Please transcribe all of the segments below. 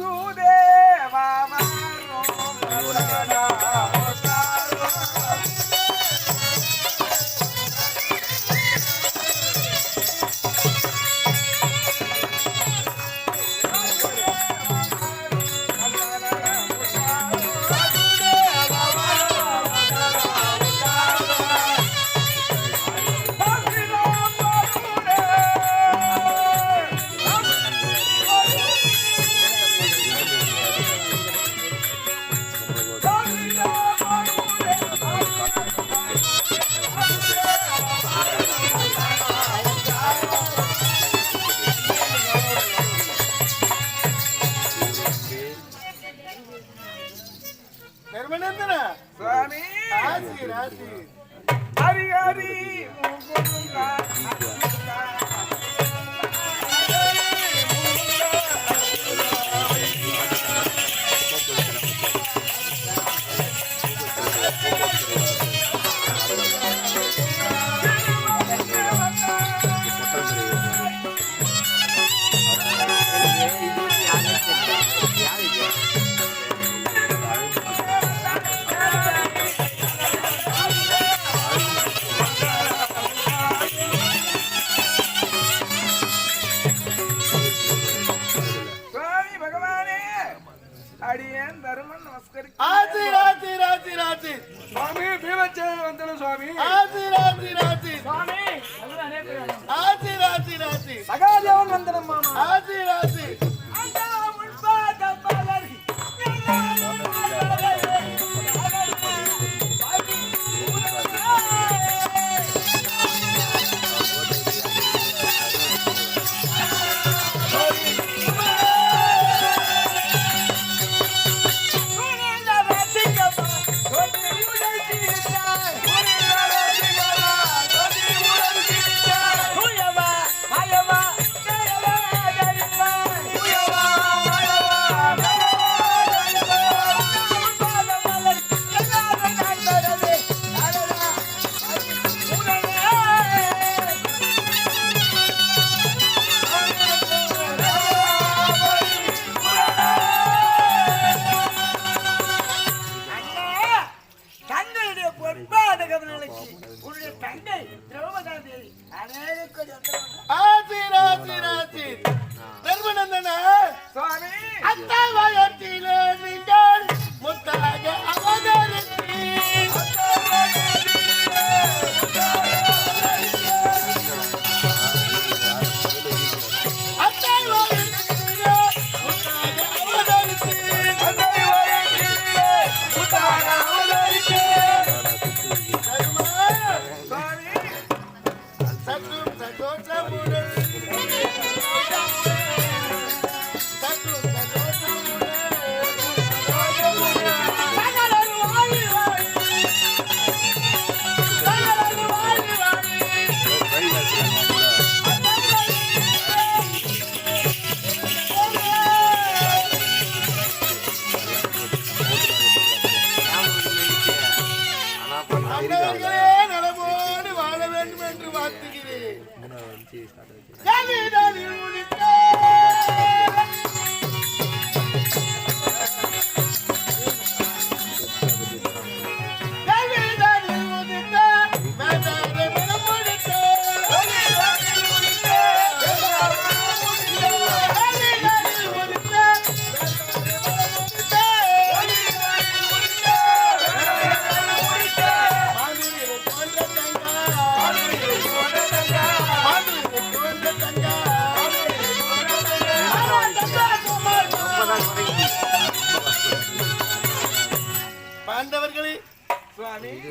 Jesus. Dharmanandana ಸ್ವಾಮಿ ರಾಶಿ ರಾಶಿ ಹರಿ ಹರಿ ಮುಗುಂದ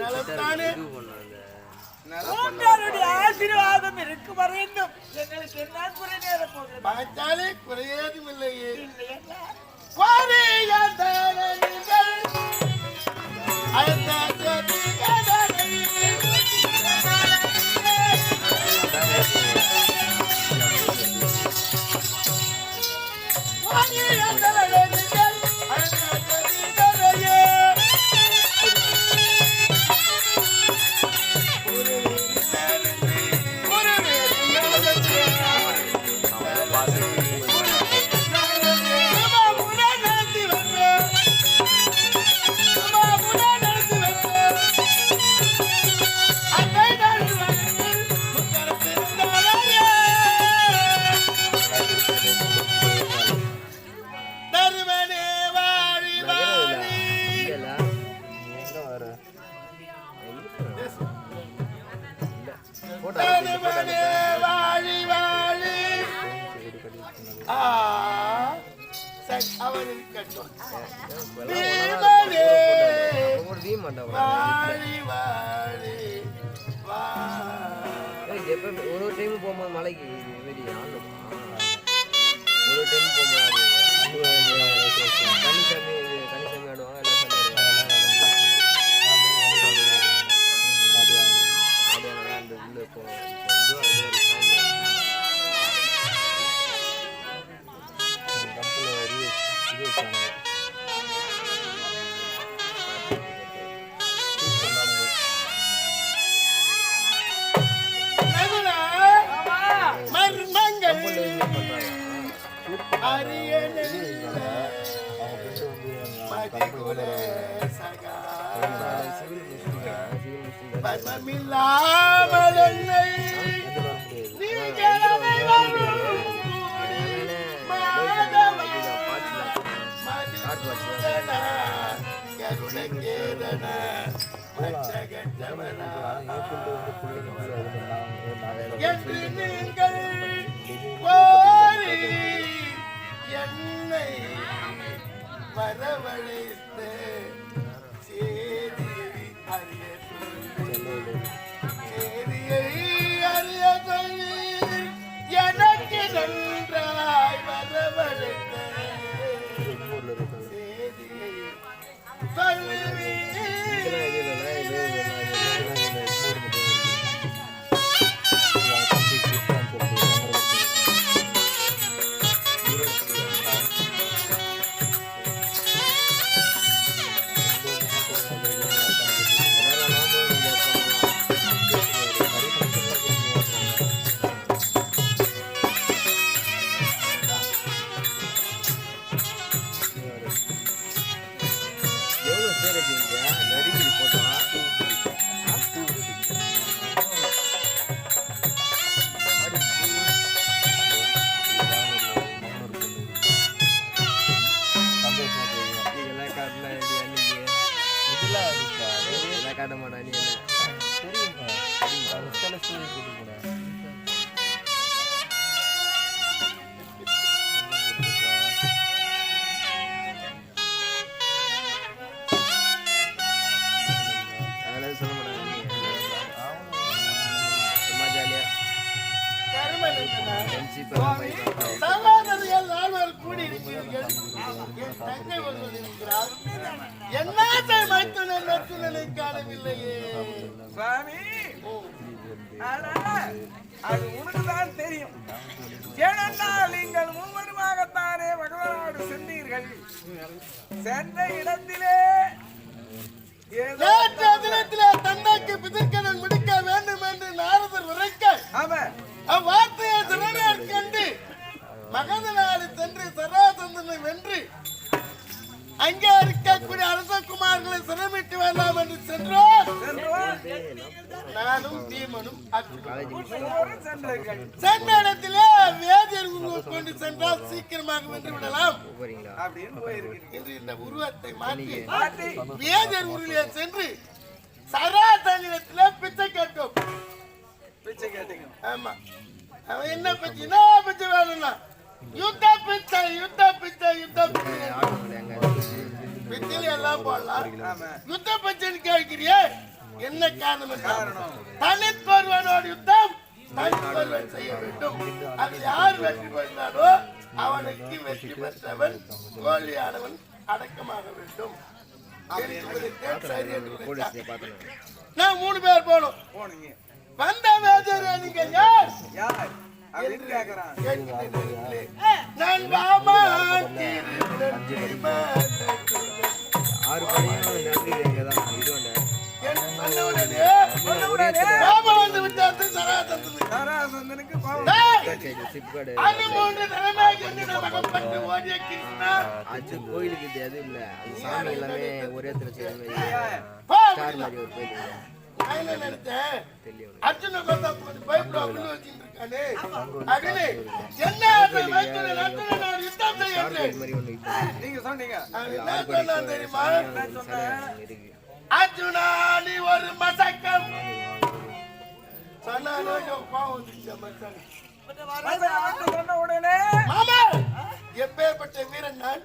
நலத்தானே மூன்றாருடைய ஆசீர்வாதம் இருக்கு வரையும் எங்களுக்கு என்ன குறை நேரம் போகிறது இல்லையே. இல்லையா ஒரு டீம் வா ஒரு டைம் போகும்போது மலைக்கு வெடி ஒரு டைம் போகும்போது பதமில்லாமல் என்னை நீங்களவை என்று நீங்கள் என்னை வரவழைத்து. இதெல்லாம் காட்ட மாட்டான் ஆனா, அது உனக்குதான் தெரியும். ஏனென்றால் நீங்கள் மூவருமாகத்தானே பகவானோடு சென்றீர்கள். சென்ற இடத்திலே ஏதோ நேற்று தினத்திலே தந்தைக்கு பிதிர்க்கடன் இடத்திலே வேதியர் கொண்டு சென்றால் சீக்கிரமாக வென்று விடலாம். என்று இந்த உருவத்தை மாற்றி வேதியர் உருவிலே சென்று சராசனிடத்திலே பிச்சை கேட்டோம். பிச்சை கேட்டீங்க. ஆமா. அவன் என்ன பிச்சை? என்ன பிச்சை வேணும்னா? யுத்த பிச்சை யுத்த பிச்சை யுத்த பிச்சை. பிச்சையில எல்லாம் போடலாம். யுத்த பிச்சைன்னு கேட்கிறியே? என்ன காரணம்? என்றால், தனித்தொருவனோடு யுத்தம். தனித்தொருவன் செய்ய வேண்டும் அது யார் வெற்றி பெற்றாரோ அவனுக்கு வெற்றி பெற்றவன் தோல்வியானவன் அடக்கமாக வேண்டும் நான் மூணு பேர் போனோம். போனீங்க வந்த வேதியர் நீங்க யார் யார். நான் பாமாட்டிருந்தேன் ஆறு நன்றி வந்து விட்டாரு அது அது கோயிலுக்கு எதுவும் இல்ல அந்த சாமி எல்லாமே ஒரே இடத்துல செய்யற மாதிரி ஸ்டார் மாதிரி ஒரு கோயில் நீங்க சொன்னீங்க தெரியுமா? அர்ஜுனா நீ ஒரு மசக்கம் உடனே எப்பேற்பட்ட வீரன் நான்?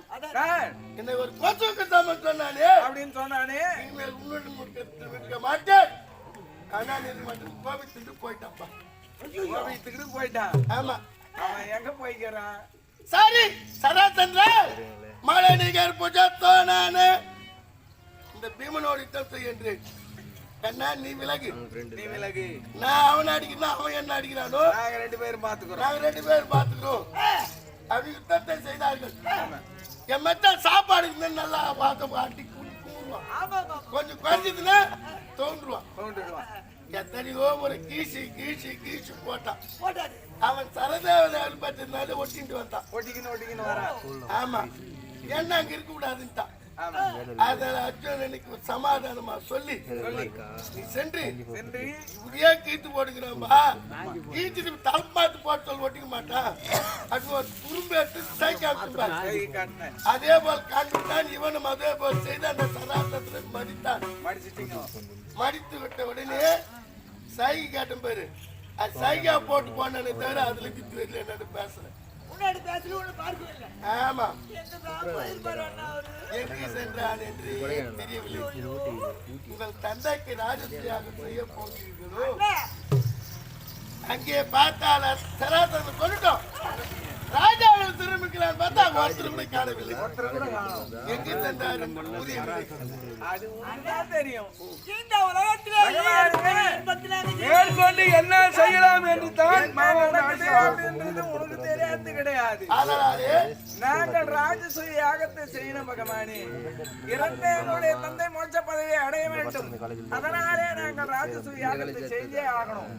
என்னை ஒரு கோச்சுக்கு தாமன் சொன்னானே? அப்படின்னு சொன்னானே. இனிமேல் உன்னுடன் முடிக்க மாட்டேன். ஆனா நீ மட்டும் கோபித்துட்டு போயிட்டான்ப்பா கோபித்துக்கிட்டு போயிட்டான் ஆமா. அவன் எங்க போய்க்கிறான்? சரி சராசந்திர மழை நிகர் புஜத்தோ நானு இந்த பீமனோடு யுத்தம் செய்கின்றேன். என்ன நீ விலகு. நீ விலகு. நான் அவனை அடிக்கிறேன் அவன் என்ன அடிக்கிறானோ நாங்க ரெண்டு பேரும் பாத்துக்கிறோம். நாங்க ரெண்டு பேரும் பார்த்துக்கிறோம் அப்படி யுத்தத்தை செய்தார்கள். என் மெத்த சாப்பாடு நல்லா பார்க்க அடி குடி கூறுவான் ஆமா ஆமா கொஞ்சம் குறைஞ்சதுன்னா தோன்றுவான். கொண்டுடுவான் எத்தனையோ ஒரு கீசி கீசி கீசி போட்டான். அவன் சரதேவதை பத்தினால ஒட்டிட்டு வந்தான். ஒட்டிக்கின்னு ஒட்டிக்கின்னு வரான். ஆமா. என்ன அங்க இருக்க கூடாதுன்ட்டான் அதில் அர்ஜுனனுக்கு சமாதானமா சொல்லி நீ சென்று சென்று இப்படியே கீத்து போட்டுக்கிறான்பா கீச்சுட்டு தலைப்பாத்து போட்டு சொல்லி ஒட்டிக்க மாட்டான் அது ஒரு துரும்பு எடுத்து காட்டினேன். அதே போல் காண்பித்தான் இவனும் அதே போல் செய்து அந்த சராசத்தில் மடித்தான். மடித்து விட்ட உடனே சைகை கேட்டும் பேரு. அது சைகா போட்டு போனேன்னு தவிர அதுல கித்து வரல என்னன்னு பேசுறேன் முன்னாடி பேசல ஒண்ணு பார்க்கவே இல்லை. ஆமா. எங்க தான் போயிருப்பாரு அண்ணா அவரு. எங்கே சென்றான் என்று தெரியவில்லை. உங்கள் தந்தைக்கு ராஜஸ்ரீயாக செய்ய போகிறீர்களோ? அங்கே பார்த்தால சராசரி கொண்டுட்டோம். ராஜாவில் திரும்பிக்கிறான் பார்த்தா ஒருத்தர் கூட காணவில்லை. எங்கே சென்றார் தெரியும். இந்த உலகத்திலே என்ன செய்யலாம் என்று தான் அப்படின்றது தெரியாது கிடையாது. நாங்கள் ராஜசூய யாகத்தை செய்யணும் பகவானே. இறந்த என்னுடைய தந்தை மோட்ச பதவியை அடைய வேண்டும். அதனாலே நாங்கள் ராஜசூய யாகத்தை செஞ்சே ஆகணும்.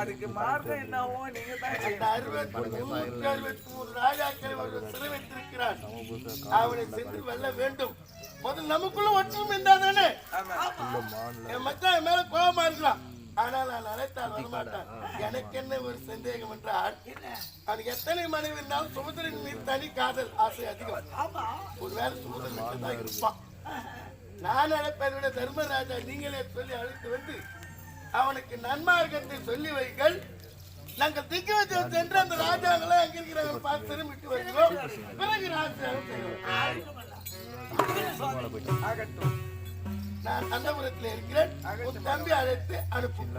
அதுக்கு மார்க்கம் என்னவோ நீங்க தான் ராஜாக்களை ஒருவர் சிறை வைத்திருக்கிறார் அவனை சென்று வெல்ல வேண்டும். முதல் நமக்குள்ள ஒற்றுமை இருந்தா தானே? என் மச்சான் என் மேல கோபமா இருக்கலாம். ஆனால் நான் அழைத்தால் வரமாட்டான் எனக்கு என்ன ஒரு சந்தேகம் என்றால் அவனுக்கு எத்தனை மனைவி இருந்தாலும் சுமந்திரன் மீது தனி காதல் ஆசை அதிகம். ஒருவேளை சுமந்திரன் தான் இருப்பான் நான் அழைப்பதை விட தர்மராஜா நீங்களே சொல்லி அழைத்து வந்து அவனுக்கு நன்மார்க்கத்தை சொல்லி வைங்கள் நாங்கள் திக்கு வச்சு சென்று அந்த ராஜாங்களை அங்க இருக்கிறவங்க பார்த்து திரும்பிட்டு வருகிறோம். பிறகு செய்வோம். ஆகட்டும். நான் அந்தபுரத்தில் இருக்கிறேன். தம்பி அழைத்து அனுப்பும்